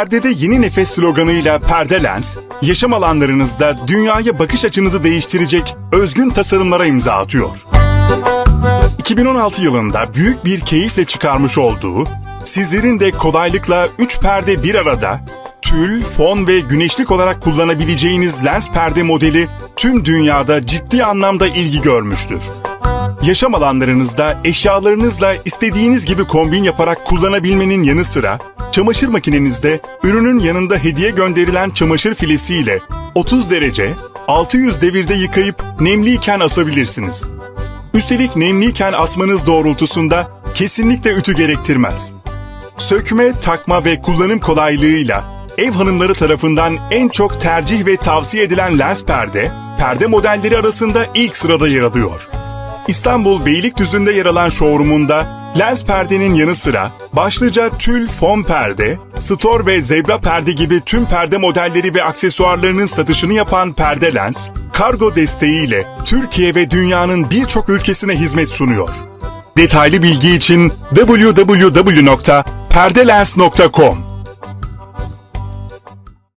Perdede Yeni Nefes sloganıyla Perde Lens, yaşam alanlarınızda dünyaya bakış açınızı değiştirecek özgün tasarımlara imza atıyor. 2016 yılında büyük bir keyifle çıkarmış olduğu, sizlerin de kolaylıkla 3 perde bir arada, tül, fon ve güneşlik olarak kullanabileceğiniz lens perde modeli tüm dünyada ciddi anlamda ilgi görmüştür. Yaşam alanlarınızda eşyalarınızla istediğiniz gibi kombin yaparak kullanabilmenin yanı sıra, çamaşır makinenizde ürünün yanında hediye gönderilen çamaşır filesiyle 30 derece, 600 devirde yıkayıp nemliyken asabilirsiniz. Üstelik nemliyken asmanız doğrultusunda kesinlikle ütü gerektirmez. Sökme, takma ve kullanım kolaylığıyla ev hanımları tarafından en çok tercih ve tavsiye edilen lens perde, perde modelleri arasında ilk sırada yer alıyor. İstanbul Beylikdüzü'nde yer alan showroom'unda lens perdenin yanı sıra başlıca tül, fon perde, stor ve zebra perde gibi tüm perde modelleri ve aksesuarlarının satışını yapan Perde Lens, kargo desteğiyle Türkiye ve dünyanın birçok ülkesine hizmet sunuyor. Detaylı bilgi için www.perdelens.com